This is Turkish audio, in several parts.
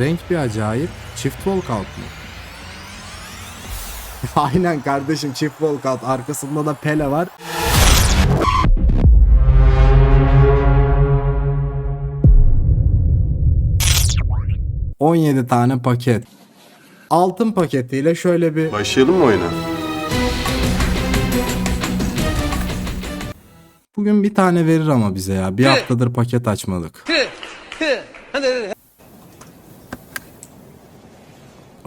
Renk bir acayip. Çift walkout mu? Aynen kardeşim çift walkout. Arkasında da Pele var. ...17 tane paket. Altın paketiyle şöyle bir... Başlayalım mı oyuna? Bugün bir tane verir ama bize ya. Bir haftadır paket açmadık.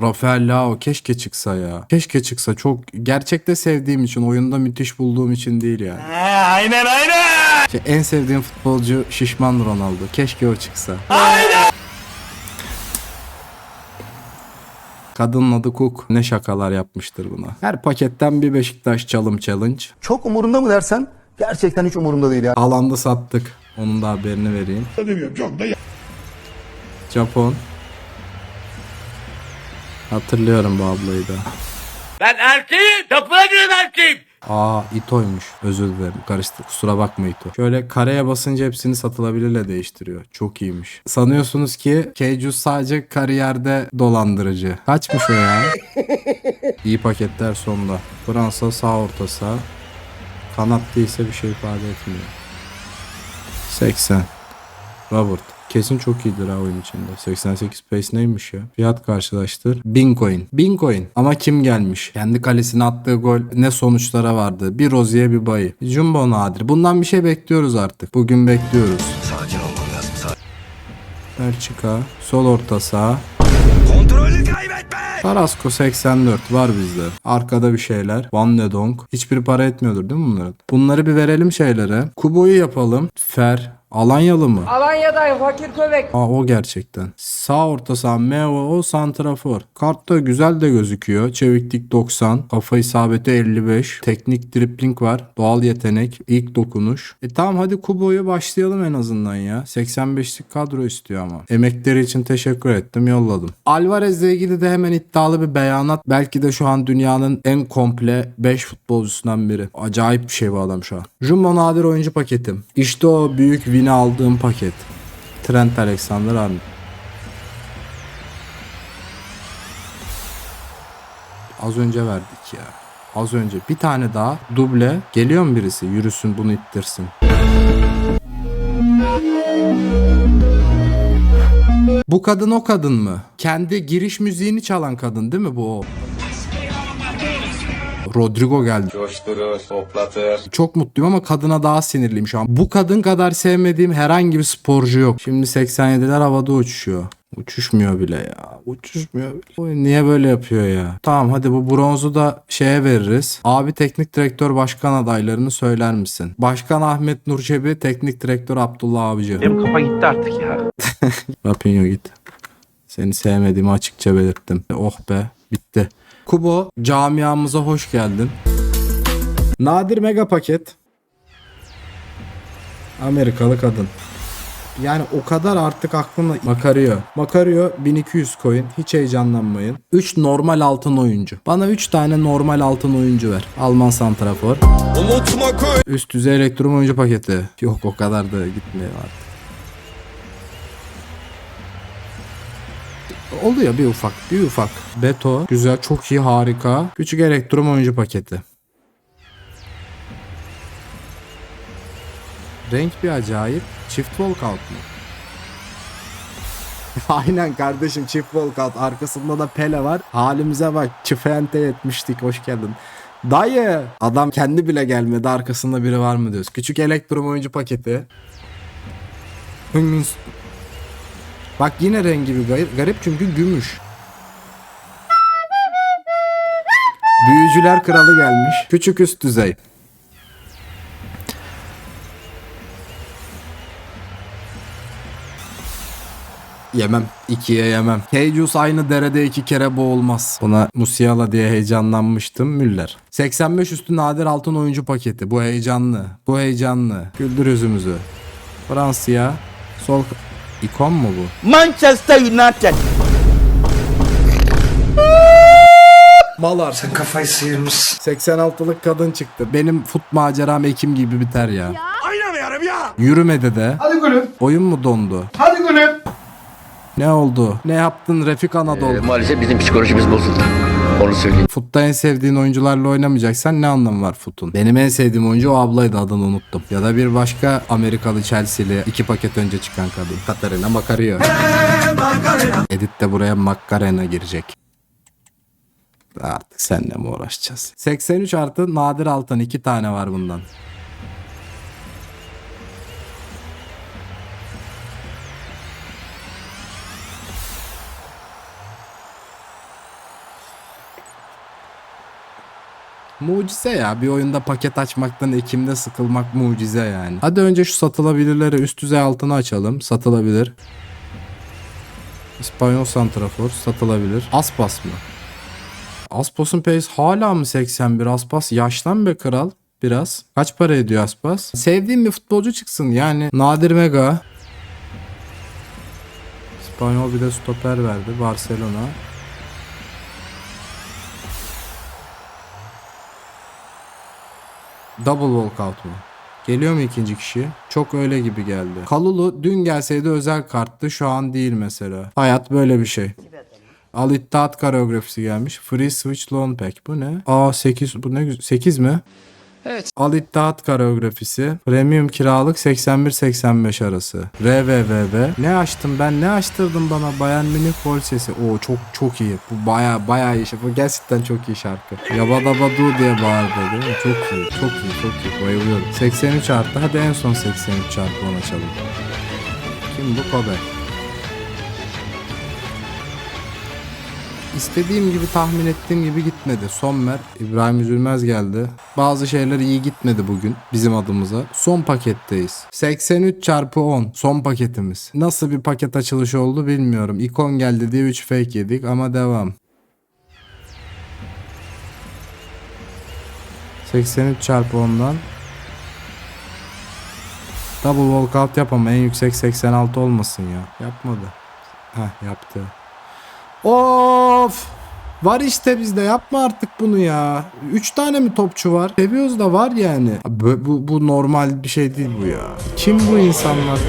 Rafael Lao keşke çıksa ya. Keşke çıksa çok gerçekte sevdiğim için oyunda müthiş bulduğum için değil yani. aynen aynen. İşte en sevdiğim futbolcu şişman Ronaldo. Keşke o çıksa. Kadının adı Cook. Ne şakalar yapmıştır buna. Her paketten bir Beşiktaş çalım challenge. Çok umurunda mı dersen gerçekten hiç umurumda değil ya. Alanda sattık. Onun da haberini vereyim. Japon. Hatırlıyorum bu ablayı da. Ben erkeğim. Tapığa giren erkeğim. Aa Ito'ymuş. Özür dilerim. Karıştı. Kusura bakma Ito. Şöyle kareye basınca hepsini satılabilirle değiştiriyor. Çok iyiymiş. Sanıyorsunuz ki Keiju sadece kariyerde dolandırıcı. Kaçmış o ya? İyi paketler sonda. Fransa sağ orta sağ. Kanat değilse bir şey ifade etmiyor. 80. Robert. Kesin çok iyidir ha oyun içinde. 88 pace neymiş ya? Fiyat karşılaştır. 1000 coin. 1000 coin. Ama kim gelmiş? Kendi kalesine attığı gol ne sonuçlara vardı? Bir Rozier bir Bayı. Jumbo nadir. Bundan bir şey bekliyoruz artık. Bugün bekliyoruz. Sakin olman lazım. Sakin. Belçika. Sol orta saha. Kontrolü kaybetme. Carrasco 84 var bizde. Arkada bir şeyler. Van de Donk. Hiçbir para etmiyordur değil mi bunların? Bunları bir verelim şeylere. Kubo'yu yapalım. Fer. Alanyalı mı? Alanya'dayım fakir köpek. Aa o gerçekten. Sağ orta saha Meo o santrafor. Kartta güzel de gözüküyor. Çeviklik 90. Kafa isabeti 55. Teknik dripling var. Doğal yetenek. ilk dokunuş. E tamam hadi Kubo'ya başlayalım en azından ya. 85'lik kadro istiyor ama. Emekleri için teşekkür ettim yolladım. Alvarez'le ilgili de hemen iddialı bir beyanat. Belki de şu an dünyanın en komple 5 futbolcusundan biri. Acayip bir şey bu adam şu an. Jumbo nadir oyuncu paketim. İşte o büyük win'i aldığım paket. Trent Alexander-Arnold. Az önce verdik ya. Az önce. Bir tane daha duble. Geliyor mu birisi? Yürüsün bunu ittirsin. Bu kadın o kadın mı? Kendi giriş müziğini çalan kadın değil mi bu o? Rodrigo geldi. Coşturur, hoplatır. Çok mutluyum ama kadına daha sinirliyim şu an. Bu kadın kadar sevmediğim herhangi bir sporcu yok. Şimdi 87'ler havada uçuşuyor. Uçuşmuyor bile ya. Uçuşmuyor bile. Oy, niye böyle yapıyor ya? Tamam hadi bu bronzu da şeye veririz. Abi teknik direktör başkan adaylarını söyler misin? Başkan Ahmet Nurçebi, teknik direktör Abdullah Avcı. Benim kafa gitti artık ya. Rapinho git. Seni sevmediğimi açıkça belirttim. Oh be bitti. Kubo camiamıza hoş geldin. Nadir mega paket. Amerikalı kadın. Yani o kadar artık aklımda Makario. Makario 1200 coin. Hiç heyecanlanmayın. 3 normal altın oyuncu. Bana 3 tane normal altın oyuncu ver. Alman santrafor. Unutma koy. Üst düzey elektron oyuncu paketi. Yok o kadar da gitmiyor artık. Oluyor bir ufak bir ufak. Beto güzel çok iyi harika. Küçük elektron oyuncu paketi. Renk bir acayip. Çift walkout mu? Aynen kardeşim çift walkout. Arkasında da Pele var. Halimize bak. Çifente yetmiştik. Hoş geldin. Dayı. Adam kendi bile gelmedi. Arkasında biri var mı diyoruz. Küçük elektron oyuncu paketi. Bak yine rengi bir garip, çünkü gümüş. Büyücüler kralı gelmiş. Küçük üst düzey. Yemem. İkiye yemem. Heycus aynı derede iki kere boğulmaz. Buna Musiala diye heyecanlanmıştım. Müller. 85 üstü nadir altın oyuncu paketi. Bu heyecanlı. Bu heyecanlı. Güldür yüzümüzü. Fransa'ya. Sol... İkon mu bu? Manchester United. Malar. Sen kafayı sıyırmışsın. 86'lık kadın çıktı. Benim fut maceram Ekim gibi biter ya. Oynamıyorum ya. Yürümedi de. Hadi gülüm. Oyun mu dondu? Hadi gülüm. Ne oldu? Ne yaptın Refik Anadolu? Ee, maalesef bizim psikolojimiz bozuldu. Onu söyleyeyim. Futta en sevdiğin oyuncularla oynamayacaksan ne anlamı var Fut'un? Benim en sevdiğim oyuncu o ablaydı adını unuttum. Ya da bir başka Amerikalı Chelsea'li iki paket önce çıkan kadın. Katarina Macario. Edit de buraya Macarena girecek. Artık seninle mi uğraşacağız? 83 artı nadir altın iki tane var bundan. Mucize ya. Bir oyunda paket açmaktan Ekim'de sıkılmak mucize yani. Hadi önce şu satılabilirleri üst düzey altını açalım. Satılabilir. İspanyol Santrafor satılabilir. Aspas mı? Aspas'ın pace hala mı 81? Aspas yaşlan be kral biraz. Kaç para ediyor Aspas? Sevdiğim bir futbolcu çıksın yani. Nadir Mega. İspanyol bir de stoper verdi. Barcelona. Double walkout mu? Geliyor mu ikinci kişi? Çok öyle gibi geldi. Kalulu dün gelseydi özel karttı şu an değil mesela. Hayat böyle bir şey. Al İttihat koreografisi gelmiş. Free Switch Loan Pack. Bu ne? Aa 8 bu ne güzel. 8 mi? Evet. Al İttihat koreografisi. Premium kiralık 81-85 arası. RVVV. Ne açtım ben? Ne açtırdım bana? Bayan Münih Gol sesi. Oo çok çok iyi. Bu baya baya iyi. Bu gerçekten çok iyi şarkı. Yabadabadu diye bağırdı değil mi? Çok iyi. Çok iyi. Çok iyi. Bayılıyorum. 83 arttı. Hadi en son 83 çarpı 10 açalım. Kim bu? Kobe. İstediğim gibi tahmin ettiğim gibi gitmedi. Sommer, İbrahim Üzülmez geldi. Bazı şeyler iyi gitmedi bugün bizim adımıza. Son paketteyiz. 83 çarpı 10 son paketimiz. Nasıl bir paket açılışı oldu bilmiyorum. İkon geldi diye 3 fake yedik ama devam. 83 çarpı 10'dan Double walkout yap ama en yüksek 86 olmasın ya. Yapmadı. Heh yaptı. Of! Var işte bizde yapma artık bunu ya. 3 tane mi topçu var? Seviyoruz da var yani. Bu, bu, bu normal bir şey değil bu ya. Kim bu insanlar?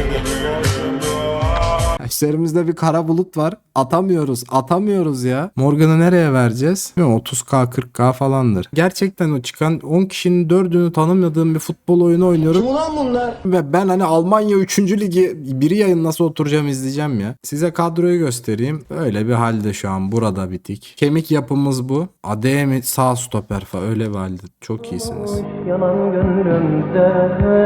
İşlerimizde bir kara bulut var. Atamıyoruz. Atamıyoruz ya. Morgan'ı nereye vereceğiz? Bilmiyorum, 30k 40k falandır. Gerçekten o çıkan 10 kişinin 4'ünü tanımadığım bir futbol oyunu oynuyorum. Kim ulan bunlar? Ve ben hani Almanya 3. ligi biri yayın nasıl oturacağım izleyeceğim ya. Size kadroyu göstereyim. Böyle bir halde şu an burada bitik. Kemik yapımız bu. Ademi sağ stoper falan öyle bir halde. Çok iyisiniz. Yanan gönlümde